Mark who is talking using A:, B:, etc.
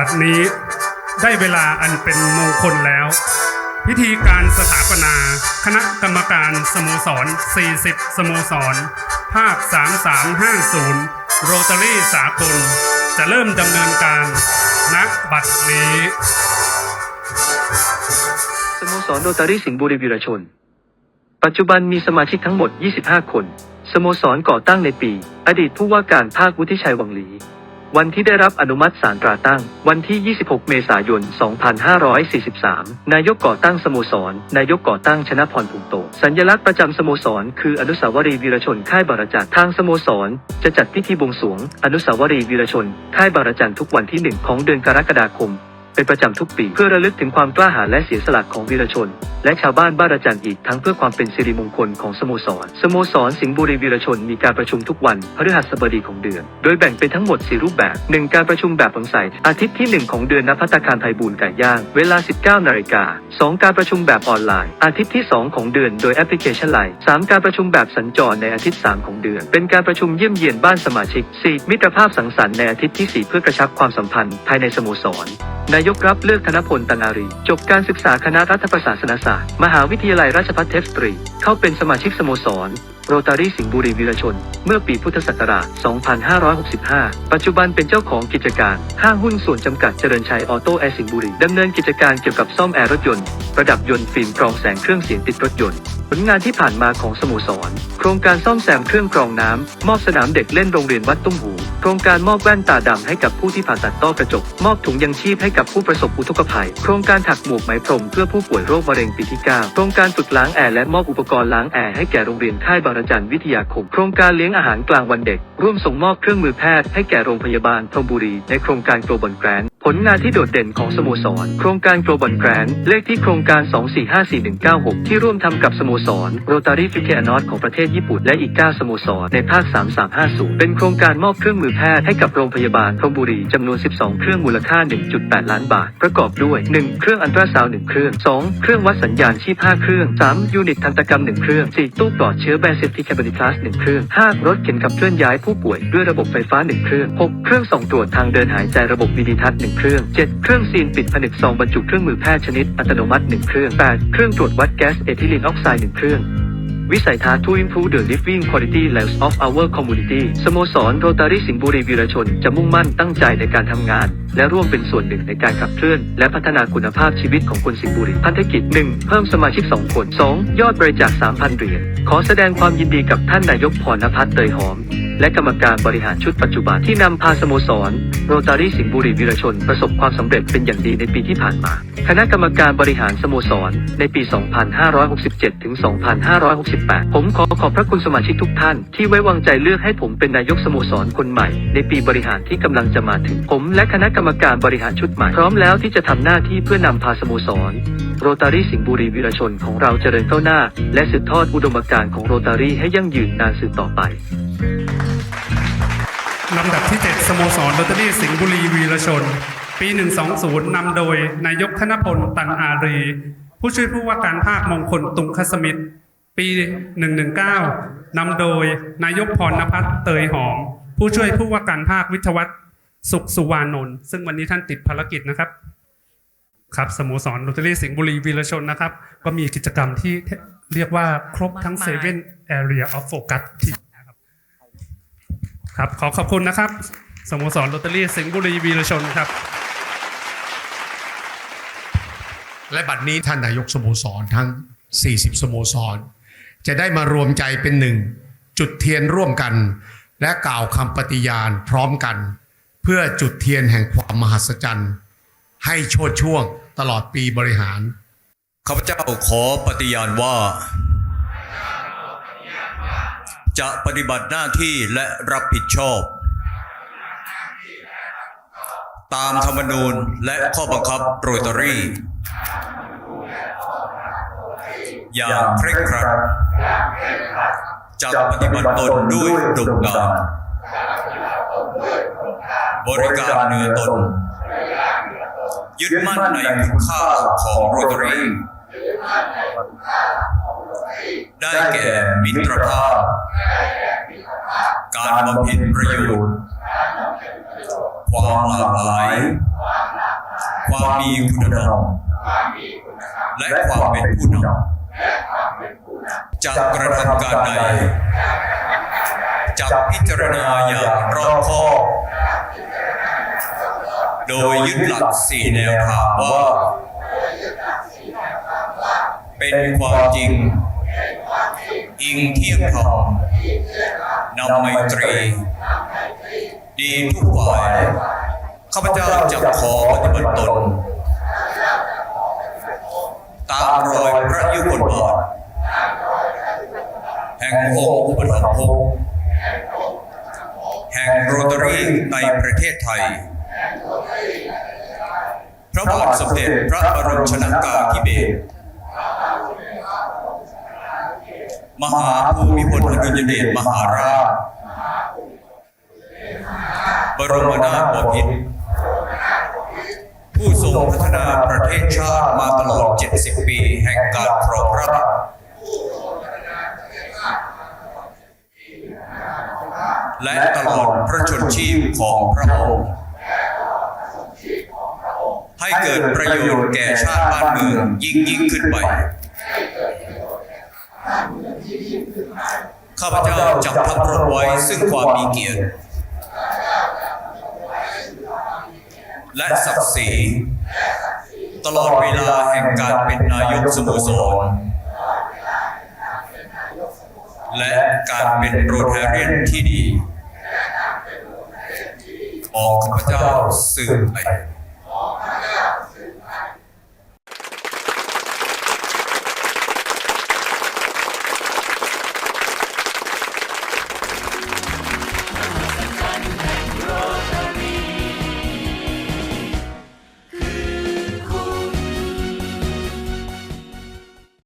A: บัดนี้ได้เวลาอันเป็นมงคลแล้ว พิธีการสถาปนา คณะกรรมการสโมสร 40 สโมสร ภาค 3350 โรตารี่สากล จะเริ่มดำเนินการณบัดนี้
B: สโมสรโรตารี่สิงห์บุรีวีรชน ปัจจุบันมีสมาชิกทั้งหมด 25 คน สโมสรก่อตั้งในปี อดีตผู้ว่าการภาควุฒิชัยวังหลี วันที่ได้รับอนุมัติสารตราตั้ง วันที่ 26 เมษายน 2543 นายกก่อตั้งสโมสร นายกก่อตั้งชนะพรภูมิโต สัญลักษณ์ประจำสโมสร คืออนุสาวรีย์วีรชนค่ายบารจันทางสโมสร จะจัดพิธีบวงสรวง อนุสาวรีย์วีรชนค่ายบารจันทุกวันที่ 1 ของเดือนกรกฎาคม เป็นประจำทุกปีเพื่อระลึกถึงความกล้าหาญและเสียสละของวีรชน และชาวบ้านบ้านระจันอีกทั้งเพื่อความเป็นสิริมงคลของสโมสร สโมสรสิงห์บุรีวีรชนมีการประชุมทุกวันพฤหัสบดีของเดือน โดยแบ่งเป็นทั้งหมด 4 รูปแบบ 1. การประชุมแบบฝังใสอาทิตย์ที่ 1 ของเดือนณพัตตาคารไทยบูรไก่ย่าง เวลา 19นาฬิกา 2. การประชุมแบบออนไลน์ อาทิตย์ที่ 2 ของเดือนโดยแอปพลิเคชันไลน์ 3. การประชุมแบบสัญจรในอาทิตย์ 3 ของเดือน เป็นการประชุมเยี่ยมเยียนบ้านสมาชิก 4. มิตรภาพสังสรรค์ในอาทิตย์ที่ 4 เพื่อกระชับความสัมพันธ์ภายในสโมสร นายกรับเลือกธนพลตังอารี จบการศึกษาคณะรัฐประศาสนศาสตร์ มหาวิทยาลัยราชภัฏเทพสตรี เข้าเป็นสมาชิกสโมสร โรตารี่สิงห์บุรีวีรชน เมื่อปีพุทธศักราช 2565 ปัจจุบันเป็นเจ้าของกิจการ ห้างหุ้นส่วนจำกัดเจริญชัยออโต้แอร์สิงห์บุรี ดำเนินกิจการเกี่ยวกับซ่อมแอร์รถยนต์ ประดับยนต์ฟิล์มกรองแสงเครื่องเสียงติดรถยนต์ ผลงานที่ผ่านมาของสโมสร โครงการซ่อมแซมเครื่องกรองน้ำ มอบสนามเด็กเล่นโรงเรียนวัดตุ้มหู โครงการมอบแว่นตาดำให้กับผู้ที่ผ่าตัดต้อกระจก มอบถุงยังชีพให้กับผู้ประสบอุทกภัย โครงการถักหมวกไหมพรมเพื่อผู้ป่วยโรคมะเร็งปีที่ 9 โครงการฝึกล้างแอร์และมอบอุปกรณ์ล้างแอร์ให้แก่โรงเรียนค่ายบาารจันวิทยาคม โครงการเลี้ยงอาหารกลางวันเด็ก ร่วมส่งมอบเครื่องมือแพทย์ให้แก่โรงพยาบาลธนบุรีในโครงการโกลบอลแกรน ลงานที่โดดเด่นของสโมสร โครงการโกลบอลแกรนเลขที่โครงการ 24549196ที่ร่วมทำกับสโมสรโรตารี่ฟิเคนอตของประเทศญี่ปุ่นและอีก 9 สโมสร ในภาค 3350 เป็นโครงการมอบเครื่องมือแพทย์ให้กับโรงพยาบาลพรหมบุรีจำนวน 12 เครื่องมูลค่า 1.8 ล้านบาท ประกอบด้วย 1 เครื่องอันตราซาวด์1เครื่อง 2 เครื่องวัดสัญญาณชีพ5เครื่อง 3 ยูนิตทันตกรรม 1 เครื่อง 4 ตู้ปลอดเชื้อแบนเซฟตี้แคบินิคลาส1เครื่อง 5 รถเข็นขับเคลื่อนย้ายผู้ป่วยด้วยระบบไฟฟ้า 1 เครื่อง 6 เครื่องส่องตรวจทางเดินหายใจระบบวิดีทัศน์1เครื่อง 7 เครื่องซีนปิดผนึกซองบรรจุเครื่องมือแพทย์ชนิดอัตโนมัติ 1 เครื่อง 8 เครื่องตรวจวัดแก๊สเอทิลีนออกไซด์1เครื่องวิสัยทัศน์ to improve the living quality lives of our community สโมสรโรตารีสิงห์บุรีวีรชน จะมุ่งมั่นตั้งใจในการทำงาน และร่วมเป็นส่วนหนึ่งในการขับเคลื่อน และพัฒนาคุณภาพชีวิตของคนสิงห์บุรีพันธกิจ 1 เพิ่มสมาชิก 2 คน 2 ยอดบริจาค 3,000 เหรียญ ขอแสดงความยินดีกับท่านนายกพรณพัฒน์เตยหอม และกรรมการบริหารชุดปัจจุบันที่นำพาสโมสร โรตารี่สิงห์บุรีวีรชน ประสบความสำเร็จเป็นอย่างดีในปีที่ผ่านมา คณะกรรมการบริหารสโมสร ในปี 2567 ถึง 2568 ผมขอขอบพระคุณสมาชิกทุกท่านที่ไว้วางใจเลือกให้ผมเป็นนายกสโมสรคนใหม่ ในปีบริหารที่กำลังจะมาถึงผม และคณะกรรมการบริหารชุดใหม่ พร้อมแล้วที่จะทำหน้าที่เพื่อนำพาสโมสร โรตารี่สิงห์บุรีวีรชนของเราเจริญก้าวหน้า และสืบทอดอุดมการณ์ของโรตารี่ให้ยั่งยืนนานสืบต่อไป
A: ลำดับที่ 7 สโมสรโรตารี่สิงห์บุรีวีรชน ปี 120 นำโดยนายกธนพล ตันอารี ผู้ช่วยผู้ว่าการภาคมงคลตุงคสมิทธิ์ปี 119 นำโดยนายกพรณพัฒน์เตยหอม ผู้ช่วยผู้ว่าการภาควิทวัฒน์สุขสุวานนท์ซึ่งวันนี้ท่านติดภารกิจนะครับครับสโมสรโรตารี่สิงห์บุรีวีรชนนะครับ ก็มีกิจกรรมที่เรียกว่าครบทั้ง
C: มากมาย
A: 7 area of focus ที่ ครับขอขอบคุณนะครับสโมสรโรตารี่สิงห์บุรีวีรชนครับ
D: และบัดนี้ท่านนายกสโมสรทั้ง 40 สโมสร จะได้มารวมใจเป็นหนึ่ง จุดเทียนร่วมกัน และกล่าวคำปฏิญาณพร้อมกัน เพื่อจุดเทียนแห่งความมหัศจรรย์ ให้โชดช่วงตลอดปีบริหาร
E: ข้าพเจ้าขอปฏิญาณว่า จะปฏิบัติหน้าที่และรับผิดชอบ ตามธรรมนูญและข้อบังคับโรตารี่อย่างเคร่งครัดจะปฏิบัติตนด้วยอุดมการบริการเหนือตน ยึดมั่นในคุณค่าของโรตารี่ ได้แก่มิตรภาพ การบำเพ็ญประโยชน์ ความหลากหลาย ความมีคุณธรรม และความเป็นผู้นำจะกระทำการใดจะพิจารณาอย่างรอบคอบโดยยึดหลักสี่แนวทางว่า เป็นความจริง อิงเที่ยงธรรมนำไมตรี ดีทุกฝ่ายข้าพเจ้าจะขอปฏิบัติตน ตามรอยพระยุคลบาทแห่งองค์อุปถัมภกแห่งโรตารีในประเทศไทย พระบาทสมเด็จพระบรมชนากาธิเบศร มหาภูมิพลอดุลยเดชมหาราช บรมนาถบพิตรผู้ทรงพัฒนาประเทศชาติมาตลอด 70 ปีแห่งการครองราชและตลอดพระชนชีพของพระองค์ ให้เกิดประโยชน์แก่ชาติบ้านเมืองยิ่งยิ่งขึ้นไป ข้าพเจ้าจับทับรถไว้ซึ่งความมีเกียรติ และศักดิ์ศรีตลอดเวลาแห่งการเป็นนายกสโมสร และการเป็นโรแทเรียนที่ดี ของข้าพเจ้าสืบไป